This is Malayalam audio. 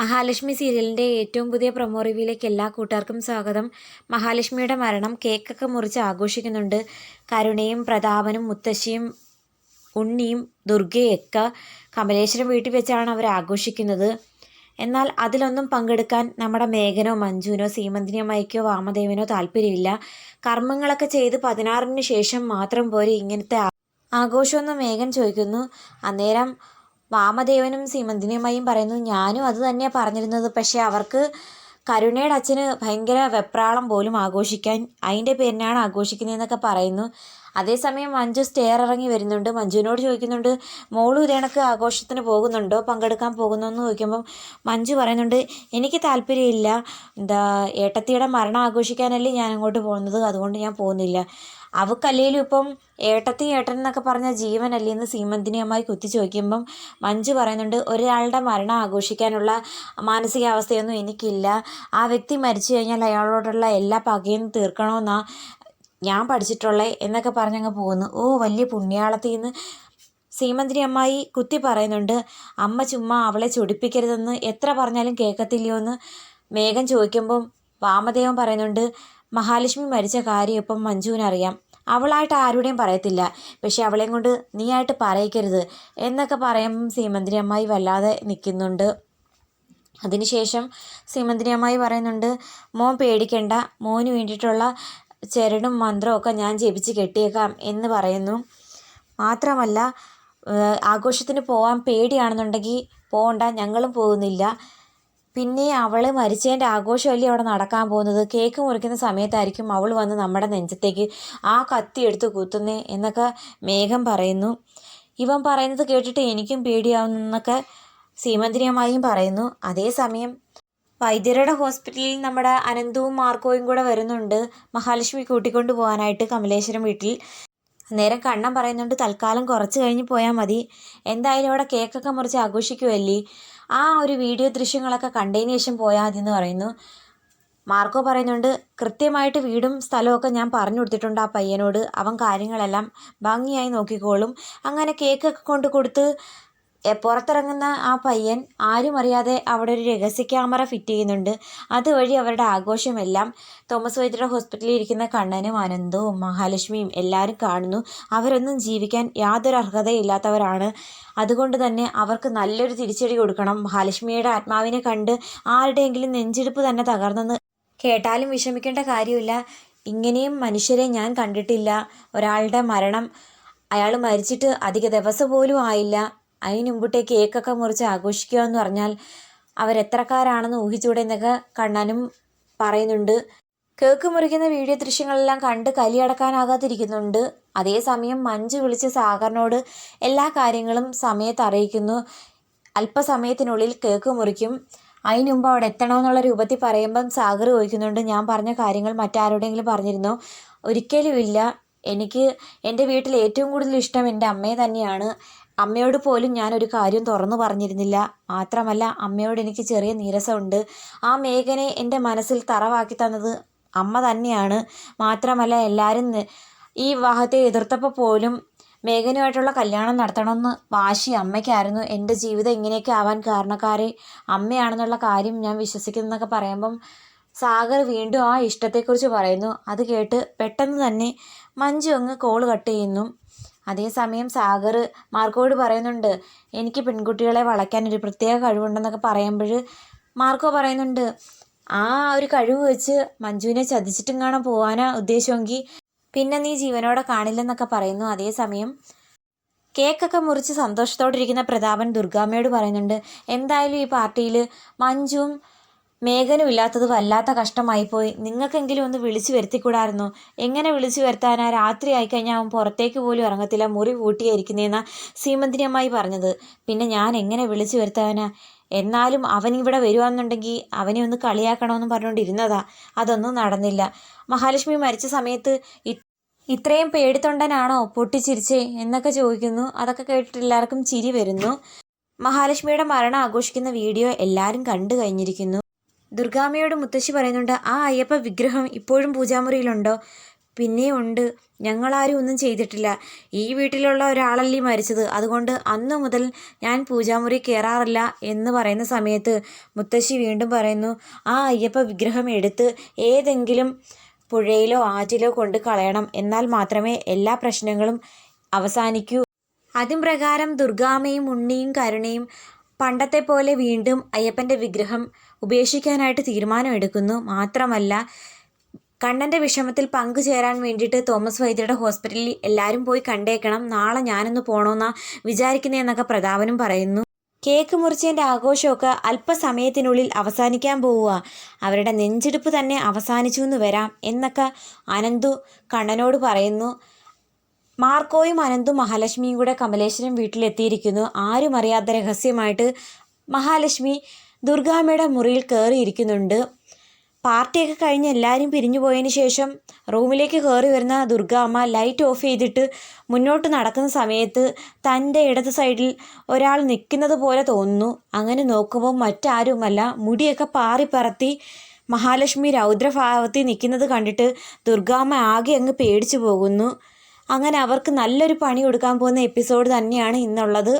മഹാലക്ഷ്മി സീരിയലിന്റെ ഏറ്റവും പുതിയ പ്രൊമോ റിവ്യൂയിലേക്ക് എല്ലാ കൂട്ടുകാർക്കും സ്വാഗതം. മഹാലക്ഷ്മിയുടെ മരണം കേക്കൊക്കെ മുറിച്ച് ആഘോഷിക്കുന്നുണ്ട്. കരുണയും പ്രതാപനും മുത്തശ്ശിയും ഉണ്ണിയും ദുർഗയൊക്കെ കമലേശ്വരം വീട്ടിൽ വെച്ചാണ് അവർ ആഘോഷിക്കുന്നത്. എന്നാൽ അതിലൊന്നും പങ്കെടുക്കാൻ നമ്മുടെ മേഘനോ മഞ്ജുവിനോ സീമന്തിനോ മൈക്കോ വാമദേവനോ താല്പര്യമില്ല. കർമ്മങ്ങളൊക്കെ ചെയ്ത് പതിനാറിന് ശേഷം മാത്രം പോരെ ഇങ്ങനത്തെ ആഘോഷമെന്ന് മേഘൻ ചോദിക്കുന്നു. അന്നേരം വാമദേവനും സീമന്തിനിയമ്മയും പറയുന്നു ഞാനും അത് തന്നെയാണ് പറഞ്ഞിരുന്നത്. പക്ഷേ അവർക്ക് കരുണയുടെ അച്ഛന് ഭയങ്കര വെപ്രാളം പോലും ആഘോഷിക്കാൻ അതിന്റെ പേരിനാണ് ആഘോഷിക്കുന്നതെന്നൊക്കെ പറയുന്നു. അതേസമയം മഞ്ജു സ്റ്റെയർ ഇറങ്ങി വരുന്നുണ്ട്. മഞ്ജുവിനോട് ചോദിക്കുന്നുണ്ട് മോളും ഇതേണക്ക് ആഘോഷത്തിന് പോകുന്നുണ്ടോ? പങ്കെടുക്കാൻ പോകുന്നു എന്ന് ചോദിക്കുമ്പം മഞ്ജു പറയുന്നുണ്ട് എനിക്ക് താല്പര്യമില്ല. എന്താ ഏട്ടത്തിയുടെ മരണം ആഘോഷിക്കാനല്ലേ ഞാൻ അങ്ങോട്ട് പോകുന്നത്? അതുകൊണ്ട് ഞാൻ പോകുന്നില്ല. അവക്കല്ലേലും ഇപ്പം ഏട്ടത്തി ഏട്ടൻ എന്നൊക്കെ പറഞ്ഞ ജീവനല്ലേ എന്ന് സീമന്തിനി അമ്മായി കുത്തി ചോദിക്കുമ്പം മഞ്ജു പറയുന്നുണ്ട് ഒരാളുടെ മരണം ആഘോഷിക്കാനുള്ള മാനസികാവസ്ഥയൊന്നും എനിക്കില്ല. ആ വ്യക്തി മരിച്ചു കഴിഞ്ഞാൽ അയാളോടുള്ള എല്ലാ പകയും തീർക്കണമെന്നാ ഞാൻ പഠിച്ചിട്ടുള്ളത് എന്നൊക്കെ പറഞ്ഞങ്ങ് പോകുന്നു. ഓ വലിയ പുണ്യാളത്തിൽ നിന്ന് സീമന്തിരി അമ്മായി കുത്തി പറയുന്നുണ്ട് അമ്മ ചുമ്മാ അവളെ ചൊടിപ്പിക്കരുതെന്ന് എത്ര പറഞ്ഞാലും കേൾക്കത്തില്ലയോ എന്ന് മേഘം ചോദിക്കുമ്പം വാമദേവൻ പറയുന്നുണ്ട് മഹാലക്ഷ്മി മരിച്ച കാര്യം ഇപ്പം മഞ്ജുവിനറിയാം. അവളായിട്ട് ആരുടെയും പറയത്തില്ല. പക്ഷെ അവളെയും കൊണ്ട് നീയായിട്ട് പറയിക്കരുത് എന്നൊക്കെ പറയുമ്പം സീമന്തിരി അമ്മായി വല്ലാതെ നിൽക്കുന്നുണ്ട്. അതിനുശേഷം സീമന്തിരി അമ്മായി പറയുന്നുണ്ട് മോൻ പേടിക്കണ്ട. മോന് വേണ്ടിയിട്ടുള്ള ചരടും ഒക്കെ ഞാൻ ജപിച്ച് കെട്ടിയേക്കാം എന്ന് പറയുന്നു. മാത്രമല്ല ആഘോഷത്തിന് പോകാൻ പേടിയാണെന്നുണ്ടെങ്കിൽ പോകണ്ട ഞങ്ങളും പോകുന്നില്ല. പിന്നെ അവൾ മരിച്ചതിന്റെ ആഘോഷമല്ലേ അവിടെ നടക്കാൻ പോകുന്നത്? കേക്ക് മുറിക്കുന്ന സമയത്തായിരിക്കും അവൾ വന്ന് നമ്മുടെ നെഞ്ചത്തേക്ക് ആ കത്തി എടുത്ത് കുത്തുന്നേ എന്നൊക്കെ മേഘം പറയുന്നു. ഇവൻ പറയുന്നത് കേട്ടിട്ട് എനിക്കും പേടിയാവുന്നൊക്കെ സീമന്തിനിയമായും പറയുന്നു. അതേസമയം വൈദ്യരുടെ ഹോസ്പിറ്റലിൽ നമ്മുടെ അനന്തവും മാർക്കോയും കൂടെ വരുന്നുണ്ട്. മഹാലക്ഷ്മി കൂട്ടിക്കൊണ്ട് പോകാനായിട്ട് കമലേശ്വരം വീട്ടിൽ. നേരം കണ്ണം പറയുന്നുണ്ട് തൽക്കാലം കുറച്ച് കഴിഞ്ഞ് പോയാൽ മതി. എന്തായാലും അവിടെ കേക്കൊക്കെ മുറിച്ച് ആഘോഷിക്കുമല്ലേ ആ ഒരു വീഡിയോ ദൃശ്യങ്ങളൊക്കെ കണ്ടതിന് ശേഷം പോയാൽ മതി എന്ന് പറയുന്നു. മാർക്കോ പറയുന്നുണ്ട് കൃത്യമായിട്ട് വീടും സ്ഥലമൊക്കെ ഞാൻ പറഞ്ഞു കൊടുത്തിട്ടുണ്ട് ആ പയ്യനോട്. അവൻ കാര്യങ്ങളെല്ലാം ഭംഗിയായി നോക്കിക്കോളും. അങ്ങനെ കേക്കൊക്കെ കൊണ്ട് കൊടുത്ത് പുറത്തിറങ്ങുന്ന ആ പയ്യൻ ആരും അറിയാതെ അവിടെ ഒരു രഹസ്യ ക്യാമറ ഫിറ്റ് ചെയ്യുന്നുണ്ട്. അതുവഴി അവരുടെ ആഘോഷമെല്ലാം തോമസ് വൈദ്യരുടെ ഹോസ്പിറ്റലിൽ ഇരിക്കുന്ന കണ്ണനും അനന്തവും മഹാലക്ഷ്മിയും എല്ലാവരും കാണുന്നു. അവരൊന്നും ജീവിക്കാൻ യാതൊരു അർഹതയില്ലാത്തവരാണ്. അതുകൊണ്ട് തന്നെ അവർക്ക് നല്ലൊരു തിരിച്ചടി കൊടുക്കണം. മഹാലക്ഷ്മിയുടെ ആത്മാവിനെ കണ്ട് ആരുടെയെങ്കിലും നെഞ്ചെടുപ്പ് തന്നെ തകർന്നെന്ന് കേട്ടാലും വിഷമിക്കേണ്ട കാര്യമില്ല. ഇങ്ങനെയും മനുഷ്യരെ ഞാൻ കണ്ടിട്ടില്ല. ഒരാളുടെ മരണം അയാൾ മരിച്ചിട്ട് അധിക ദിവസം പോലും ആയില്ല. അതിന് മുമ്പിട്ടേ കേക്കൊക്കെ മുറിച്ച് ആഘോഷിക്കുക എന്ന് പറഞ്ഞാൽ അവരെത്രക്കാരാണെന്ന് ഊഹിച്ചൂടെ എന്നൊക്കെ കണ്ണനും പറയുന്നുണ്ട്. കേക്ക് മുറിക്കുന്ന വീഡിയോ ദൃശ്യങ്ങളെല്ലാം കണ്ട് കലിയടക്കാനാകാതിരിക്കുന്നുണ്ട് അതേസമയം മഞ്ജു വിളിച്ച് സാഗറിനോട് എല്ലാ കാര്യങ്ങളും സമയത്ത് അറിയിക്കുന്നു. അല്പസമയത്തിനുള്ളിൽ കേക്ക് മുറിക്കും. അതിന് മുമ്പ് അവിടെ എത്തണമെന്നുള്ള രൂപത്തിൽ പറയുമ്പം സാഗർ ചോദിക്കുന്നുണ്ട് ഞാൻ പറഞ്ഞ കാര്യങ്ങൾ മറ്റാരോടെങ്കിലും പറഞ്ഞിരുന്നോ? ഒരിക്കലുമില്ല. എനിക്ക് എന്റെ വീട്ടിൽ ഏറ്റവും കൂടുതൽ ഇഷ്ടം എന്റെ അമ്മയെ തന്നെയാണ്. അമ്മയോട് പോലും ഞാനൊരു കാര്യം തുറന്നു പറഞ്ഞിരുന്നില്ല. മാത്രമല്ല അമ്മയോട് എനിക്ക് ചെറിയ നീരസമുണ്ട്. ആ മേഘനെ എന്റെ മനസ്സിൽ തറവാക്കി തന്നത് അമ്മ തന്നെയാണ്. മാത്രമല്ല എല്ലാവരും ഈ വിവാഹത്തെ എതിർത്തപ്പോൾ പോലും മേഘനുമായിട്ടുള്ള കല്യാണം നടത്തണമെന്ന് വാശി അമ്മയ്ക്കായിരുന്നു. എന്റെ ജീവിതം ഇങ്ങനെയൊക്കെ ആവാൻ കാരണക്കാരെ അമ്മയാണെന്നുള്ള കാര്യം ഞാൻ വിശ്വസിക്കുന്നതൊക്കെ പറയുമ്പം സാഗർ വീണ്ടും ആ ഇഷ്ടത്തെക്കുറിച്ച് പറയുന്നു. അത് കേട്ട് പെട്ടെന്ന് തന്നെ മഞ്ജു അങ്ങ് കോൾ കട്ട് ചെയ്യുന്നു. അതേസമയം സാഗർ മാർക്കോട് പറയുന്നുണ്ട് എനിക്ക് പെൺകുട്ടികളെ വളയ്ക്കാൻ ഒരു പ്രത്യേക കഴിവുണ്ടെന്നൊക്കെ പറയുമ്പോൾ മാർക്കോ പറയുന്നുണ്ട് ആ ഒരു കഴിവ് വെച്ച് മഞ്ജുവിനെ ചതിച്ചിട്ടും കാണാൻ പോകാനാ ഉദ്ദേശമെങ്കിൽ പിന്നെ നീ ജീവനോടെ കാണില്ലെന്നൊക്കെ പറയുന്നു. അതേസമയം കേക്കൊക്കെ മുറിച്ച് സന്തോഷത്തോടെ ഇരിക്കുന്ന പ്രതാപൻ ദുർഗാമ്മയോട് പറയുന്നുണ്ട് എന്തായാലും ഈ പാർട്ടിയിൽ മഞ്ജുവും മേഘനും ഇല്ലാത്തത് വല്ലാത്ത കഷ്ടമായിപ്പോയി. നിങ്ങൾക്കെങ്കിലും ഒന്ന് വിളിച്ചു വരുത്തിക്കൂടായിരുന്നു? എങ്ങനെ വിളിച്ചു വരുത്താനാ രാത്രി ആയിക്കഴിഞ്ഞാൽ അവൻ പുറത്തേക്ക് പോലും ഇറങ്ങത്തില്ല മുറി പൂട്ടിയായിരിക്കുന്നതെന്നാ സീമന്തിനി പറഞ്ഞത്. പിന്നെ ഞാൻ എങ്ങനെ വിളിച്ചു വരുത്താനാ? എന്നാലും അവൻ ഇവിടെ വരുവാന്നുണ്ടെങ്കിൽ അവനെ ഒന്ന് കളിയാക്കണമെന്ന് പറഞ്ഞുകൊണ്ടിരുന്നതാ അതൊന്നും നടന്നില്ല. മഹാലക്ഷ്മി മരിച്ച സമയത്ത് ഇത്രയും പേടിത്തൊണ്ടനാണോ പൊട്ടിച്ചിരിച്ചേ എന്നൊക്കെ ചോദിക്കുന്നു. അതൊക്കെ കേട്ടിട്ട് എല്ലാവർക്കും ചിരി വരുന്നു. മഹാലക്ഷ്മിയുടെ മരണം ആഘോഷിക്കുന്ന വീഡിയോ എല്ലാവരും കണ്ടു കഴിഞ്ഞിരിക്കുന്നു. ദുർഗാമ്മയോട് മുത്തശ്ശി പറയുന്നുണ്ട് ആ അയ്യപ്പ വിഗ്രഹം ഇപ്പോഴും പൂജാമുറിയിലുണ്ടോ? പിന്നെയും ഉണ്ട്. ഞങ്ങളാരും ഒന്നും ചെയ്തിട്ടില്ല. ഈ വീട്ടിലുള്ള ഒരാളല്ലേ മരിച്ചത്. അതുകൊണ്ട് അന്നു മുതൽ ഞാൻ പൂജാമുറി കയറാറില്ല എന്ന് പറയുന്ന സമയത്ത് മുത്തശ്ശി വീണ്ടും പറയുന്നു ആ അയ്യപ്പ വിഗ്രഹം എടുത്ത് ഏതെങ്കിലും പുഴയിലോ ആറ്റിലോ കൊണ്ട് കളയണം. എന്നാൽ മാത്രമേ എല്ലാ പ്രശ്നങ്ങളും അവസാനിക്കൂ. അതിൻ പ്രകാരം ദുർഗാമ്മയും ഉണ്ണിയും കരുണയും പണ്ടത്തെ പോലെ വീണ്ടും അയ്യപ്പന്റെ വിഗ്രഹം ഉപേക്ഷിക്കാനായിട്ട് തീരുമാനമെടുക്കുന്നു. മാത്രമല്ല കണ്ണന്റെ വിഷമത്തിൽ പങ്കുചേരാൻ വേണ്ടിയിട്ട് തോമസ് വൈദ്യരുടെ ഹോസ്പിറ്റലിൽ എല്ലാവരും പോയി കണ്ടേക്കണം. നാളെ ഞാനൊന്ന് പോകണമെന്നാണ് വിചാരിക്കുന്നതെന്നൊക്കെ പ്രതാപനും പറയുന്നു. കേക്ക് മുറിച്ചതിന്റെ ആഘോഷമൊക്കെ അല്പസമയത്തിനുള്ളിൽ അവസാനിക്കാൻ പോവുക. അവരുടെ നെഞ്ചെടുപ്പ് തന്നെ അവസാനിച്ചു എന്ന് വരാം എന്നൊക്കെ അനന്തു കണ്ണനോട് പറയുന്നു. മാർക്കോയും അനന്തും മഹാലക്ഷ്മിയും കൂടെ കമലേശ്വരം വീട്ടിലെത്തിയിരിക്കുന്നു. ആരും അറിയാത്ത രഹസ്യമായിട്ട് മഹാലക്ഷ്മി ദുർഗാമ്മയുടെ മുറിയിൽ കയറിയിരിക്കുന്നുണ്ട് പാർട്ടിയൊക്കെ കഴിഞ്ഞ് എല്ലാവരും പിരിഞ്ഞു പോയതിന് ശേഷം റൂമിലേക്ക് കയറി വരുന്ന ദുർഗാമ്മ ലൈറ്റ് ഓഫ് ചെയ്തിട്ട് മുന്നോട്ട് നടക്കുന്ന സമയത്ത് തന്റെ ഇടത് സൈഡിൽ ഒരാൾ നിൽക്കുന്നത് പോലെ തോന്നുന്നു. അങ്ങനെ നോക്കുമ്പോൾ മറ്റാരുമല്ല മുടിയൊക്കെ പാറി പറത്തി മഹാലക്ഷ്മി രൗദ്രഭാവത്തിൽ നിൽക്കുന്നത് കണ്ടിട്ട് ദുർഗാമ്മ ആകെ അങ്ങ് പേടിച്ചു പോകുന്നു. അങ്ങനെ അവർക്ക് നല്ലൊരു പണി കൊടുക്കാൻ പോകുന്ന എപ്പിസോഡ് തന്നെയാണ് ഇന്നുള്ളത്.